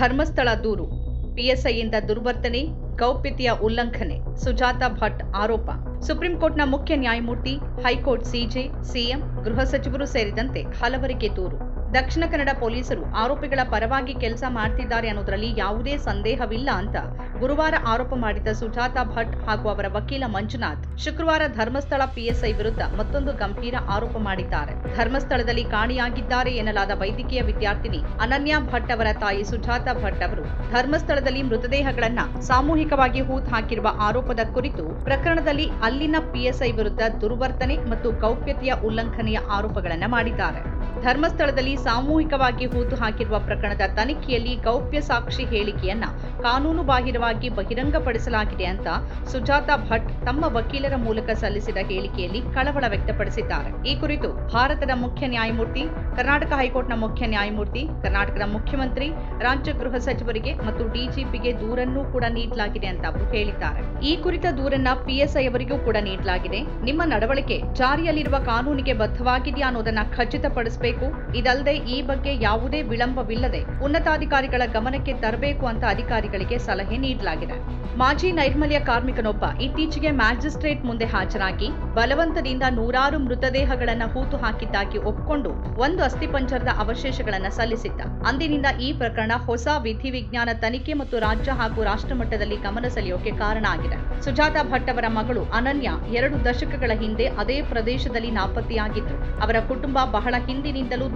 ಧರ್ಮಸ್ಥಳ ದೂರು, ಪಿಎಸ್ಐಯಿಂದ ದುರ್ವರ್ತನೆ, ಗೌಪ್ಯತೆಯ ಉಲ್ಲಂಘನೆ, ಸುಜಾತ ಭಟ್ ಆರೋಪ. ಸುಪ್ರೀಂ ಕೋರ್ಟ್ನ ಮುಖ್ಯ ನ್ಯಾಯಮೂರ್ತಿ, ಹೈಕೋರ್ಟ್ ಸಿಜೆ ಸಿಎಂ, ಗೃಹ ಸಚಿವರು ಸೇರಿದಂತೆ ಹಲವರಿಗೆ ದೂರು. ದಕ್ಷಿಣ ಕನ್ನಡ ಪೊಲೀಸರು ಆರೋಪಿಗಳ ಪರವಾಗಿ ಕೆಲಸ ಮಾಡ್ತಿದ್ದಾರೆ ಅನ್ನೋದರಲ್ಲಿ ಯಾವುದೇ ಸಂದೇಹವಿಲ್ಲ ಅಂತ ಗುರುವಾರ ಆರೋಪ ಮಾಡಿದ ಸುಜಾತ ಭಟ್ ಹಾಗೂ ಅವರ ವಕೀಲ ಮಂಜುನಾಥ್ ಶುಕ್ರವಾರ ಧರ್ಮಸ್ಥಳ ಪಿಎಸ್ಐ ವಿರುದ್ಧ ಮತ್ತೊಂದು ಗಂಭೀರ ಆರೋಪ ಮಾಡಿದ್ದಾರೆ. ಧರ್ಮಸ್ಥಳದಲ್ಲಿ ಕಾಣೆಯಾಗಿದ್ದಾರೆ ಎನ್ನಲಾದ ವೈದ್ಯಕೀಯ ವಿದ್ಯಾರ್ಥಿನಿ ಅನನ್ಯ ಭಟ್ ಅವರ ತಾಯಿ ಸುಜಾತ ಭಟ್ ಅವರು ಧರ್ಮಸ್ಥಳದಲ್ಲಿ ಮೃತದೇಹಗಳನ್ನ ಸಾಮೂಹಿಕವಾಗಿ ಹೂತ್ ಹಾಕಿರುವ ಆರೋಪದ ಕುರಿತು ಪ್ರಕರಣದಲ್ಲಿ ಅಲ್ಲಿನ ಪಿಎಸ್ಐ ವಿರುದ್ಧ ದುರ್ವರ್ತನೆ ಮತ್ತು ಗೌಪ್ಯತೆಯ ಉಲ್ಲಂಘನೆಯ ಆರೋಪಗಳನ್ನ ಮಾಡಿದ್ದಾರೆ. ಧರ್ಮಸ್ಥಳದಲ್ಲಿ ಸಾಮೂಹಿಕವಾಗಿ ಹೂತು ಹಾಕಿರುವ ಪ್ರಕರಣದ ತನಿಖೆಯಲ್ಲಿ ಗೌಪ್ಯ ಸಾಕ್ಷಿ ಹೇಳಿಕೆಯನ್ನ ಕಾನೂನು ಬಾಹಿರವಾಗಿ ಬಹಿರಂಗಪಡಿಸಲಾಗಿದೆ ಅಂತ ಸುಜಾತಾ ಭಟ್ ತಮ್ಮ ವಕೀಲರ ಮೂಲಕ ಸಲ್ಲಿಸಿದ ಹೇಳಿಕೆಯಲ್ಲಿ ಕಳವಳ ವ್ಯಕ್ತಪಡಿಸಿದ್ದಾರೆ. ಈ ಕುರಿತು ಭಾರತದ ಮುಖ್ಯ ನ್ಯಾಯಮೂರ್ತಿ, ಕರ್ನಾಟಕ ಹೈಕೋರ್ಟ್ನ ಮುಖ್ಯ ನ್ಯಾಯಮೂರ್ತಿ, ಕರ್ನಾಟಕದ ಮುಖ್ಯಮಂತ್ರಿ, ರಾಜ್ಯ ಗೃಹ ಸಚಿವರಿಗೆ ಮತ್ತು ಡಿಜಿಪಿಗೆ ದೂರನ್ನೂ ಕೂಡ ನೀಡಲಾಗಿದೆ ಅಂತ ಅವರು ಹೇಳಿದ್ದಾರೆ. ಈ ಕುರಿತ ದೂರನ್ನ ಪಿಎಸ್ಐ ಅವರಿಗೂ ಕೂಡ ನೀಡಲಾಗಿದೆ. ನಿಮ್ಮ ನಡವಳಿಕೆ ಜಾರಿಯಲ್ಲಿರುವ ಕಾನೂನಿಗೆ ಬದ್ಧವಾಗಿದೆಯಾ ಅನ್ನೋದನ್ನ ಖಚಿತಪಡಿಸಬೇಕು. ಇದಲ್ಲದೆ ಈ ಬಗ್ಗೆ ಯಾವುದೇ ವಿಳಂಬವಿಲ್ಲದೆ ಉನ್ನತಾಧಿಕಾರಿಗಳ ಗಮನಕ್ಕೆ ತರಬೇಕು ಅಂತ ಅಧಿಕಾರಿಗಳಿಗೆ ಸಲಹೆ ನೀಡಲಾಗಿದೆ. ಮಾಜಿ ನೈರ್ಮಲ್ಯ ಕಾರ್ಮಿಕನೊಬ್ಬ ಇತ್ತೀಚೆಗೆ ಮ್ಯಾಜಿಸ್ಟ್ರೇಟ್ ಮುಂದೆ ಹಾಜರಾಗಿ ಬಲವಂತದಿಂದ ನೂರಾರು ಮೃತದೇಹಗಳನ್ನ ಹೂತು ಹಾಕಿದ್ದಾಗಿ ಒಪ್ಪಿಕೊಂಡು ಒಂದು ಅಸ್ಥಿಪಂಜರದ ಅವಶೇಷಗಳನ್ನ ಸಲ್ಲಿಸಿದ್ದ. ಅಂದಿನಿಂದ ಈ ಪ್ರಕರಣ ಹೊಸ ವಿಧಿವಿಜ್ಞಾನ ತನಿಖೆ ಮತ್ತು ರಾಜ್ಯ ಹಾಗೂ ರಾಷ್ಟ್ರ ಮಟ್ಟದಲ್ಲಿ ಗಮನ ಸೆಳೆಯೋಕೆ ಕಾರಣ ಆಗಿದೆ. ಸುಜಾತಾ ಭಟ್ ಅವರ ಮಗಳು ಅನನ್ಯ ಎರಡು ದಶಕಗಳ ಹಿಂದೆ ಅದೇ ಪ್ರದೇಶದಲ್ಲಿ ನಾಪತ್ತೆಯಾಗಿದ್ರು ಅವರ ಕುಟುಂಬ ಬಹಳ ಹಿಂದಿನಿಂದಲೂ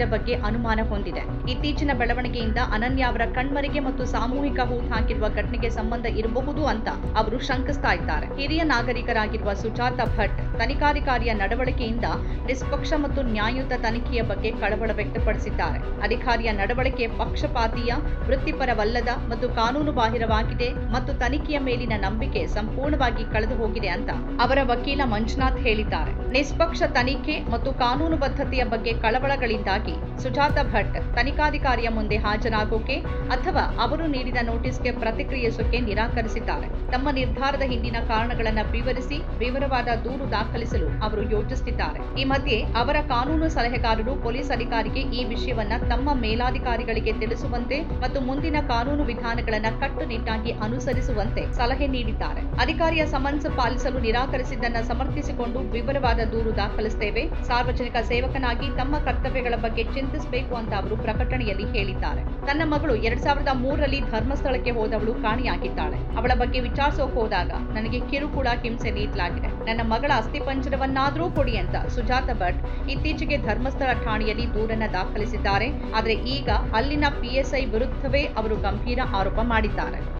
ದುಷ್ಕೃತ್ಯದ ಬಗ್ಗೆ ಅನುಮಾನ ಹೊಂದಿದೆ. ಇತ್ತೀಚಿನ ಬೆಳವಣಿಗೆಯಿಂದ ಅನನ್ಯ ಅವರ ಕಣ್ಮರೆಗೆ ಮತ್ತು ಸಾಮೂಹಿಕ ಹೂತ್ ಹಾಕಿರುವ ಘಟನೆಗೆ ಸಂಬಂಧ ಇರಬಹುದು ಅಂತ ಅವರು ಶಂಕಿಸ್ತಾ ಇದ್ದಾರೆ. ಹಿರಿಯ ನಾಗರಿಕರಾಗಿರುವ ಸುಜಾತ ಭಟ್ ತನಿಖಾಧಿಕಾರಿಯ ನಡವಳಿಕೆಯಿಂದ ನಿಷ್ಪಕ್ಷ ಮತ್ತು ನ್ಯಾಯಯುತ ತನಿಖೆಯ ಬಗ್ಗೆ ಕಳವಳ ವ್ಯಕ್ತಪಡಿಸಿದ್ದಾರೆ. ಅಧಿಕಾರಿಯ ನಡವಳಿಕೆ ಪಕ್ಷಪಾತೀಯ, ವೃತ್ತಿಪರವಲ್ಲದ ಮತ್ತು ಕಾನೂನು ಬಾಹಿರವಾಗಿದೆ ಮತ್ತು ತನಿಖೆಯ ಮೇಲಿನ ನಂಬಿಕೆ ಸಂಪೂರ್ಣವಾಗಿ ಕಳೆದು ಹೋಗಿದೆ ಅಂತ ಅವರ ವಕೀಲ ಮಂಜುನಾಥ್ ಹೇಳಿದ್ದಾರೆ. ನಿಷ್ಪಕ್ಷ ತನಿಖೆ ಮತ್ತು ಕಾನೂನುಬದ್ಧತೆಯ ಬಗ್ಗೆ ಕಳವಳಗಳಿಂದಾಗಿ ಸುಜಾತ ಭಟ್ ತನಿಖಾಧಿಕಾರಿಯ ಮುಂದೆ ಹಾಜರಾಗೋಕೆ ಅಥವಾ ಅವರು ನೀಡಿದ ನೋಟಿಸ್ಗೆ ಪ್ರತಿಕ್ರಿಯಿಸೋಕೆ ನಿರಾಕರಿಸಿದ್ದಾರೆ. ತಮ್ಮ ನಿರ್ಧಾರದ ಹಿಂದಿನ ಕಾರಣಗಳನ್ನು ವಿವರಿಸಿ ವಿವರವಾದ ದೂರು ದಾಖಲಿಸಲು ಅವರು ಯೋಚಿಸುತ್ತಿದ್ದಾರೆ. ಈ ಮಧ್ಯೆ ಅವರ ಕಾನೂನು ಸಲಹೆಗಾರರು ಪೊಲೀಸ್ ಅಧಿಕಾರಿಗೆ ಈ ವಿಷಯವನ್ನ ತಮ್ಮ ಮೇಲಾಧಿಕಾರಿಗಳಿಗೆ ತಿಳಿಸುವಂತೆ ಮತ್ತು ಮುಂದಿನ ಕಾನೂನು ವಿಧಾನಗಳನ್ನು ಕಟ್ಟುನಿಟ್ಟಾಗಿ ಅನುಸರಿಸುವಂತೆ ಸಲಹೆ ನೀಡಿದ್ದಾರೆ. ಅಧಿಕಾರಿಯ ಸಮನ್ಸ್ ಪಾಲಿಸಲು ನಿರಾಕರಿಸಿದ್ದನ್ನ ಸಮರ್ಥಿಸಿಕೊಂಡು ವಿವರವಾದ ದೂರು ದಾಖಲಿಸುತ್ತೇವೆ ಸಾರ್ವಜನಿಕ ಸೇವಕನಾಗಿ ತಮ್ಮ ಕರ್ತವ್ಯಗಳ ಬಗ್ಗೆ ಚಿಂತಿಸಬೇಕು ಅಂತ ಅವರು ಪ್ರಕಟಣೆಯಲ್ಲಿ ಹೇಳಿದ್ದಾರೆ. ತನ್ನ ಮಗಳು ಎರಡ್ ಸಾವಿರದ ಮೂರರಲ್ಲಿ ಧರ್ಮಸ್ಥಳಕ್ಕೆ ಹೋದವಳು ಕಾಣಿಯಾಗಿದ್ದಾಳೆ. ಅವಳ ಬಗ್ಗೆ ವಿಚಾರಿಸೋಕೆ ಹೋದಾಗ, ನನಗೆ ಕಿರುಕುಳ ಹಿಂಸೆ ನೀಡಲಾಗಿದೆ. ನನ್ನ ಮಗಳ ಅಸ್ಥಿಪಂಜರವನ್ನಾದರೂ ಕೊಡಿ ಅಂತ ಸುಜಾತ ಭಟ್ ಇತ್ತೀಚೆಗೆ ಧರ್ಮಸ್ಥಳ ಠಾಣೆಯಲ್ಲಿ ದೂರನ್ನ ದಾಖಲಿಸಿದ್ದಾರೆ. ಆದರೆ ಈಗ ಅಲ್ಲಿನ ಪಿಎಸ್ಐ ವಿರುದ್ಧವೇ ಅವರು ಗಂಭೀರ ಆರೋಪ ಮಾಡಿದ್ದಾರೆ.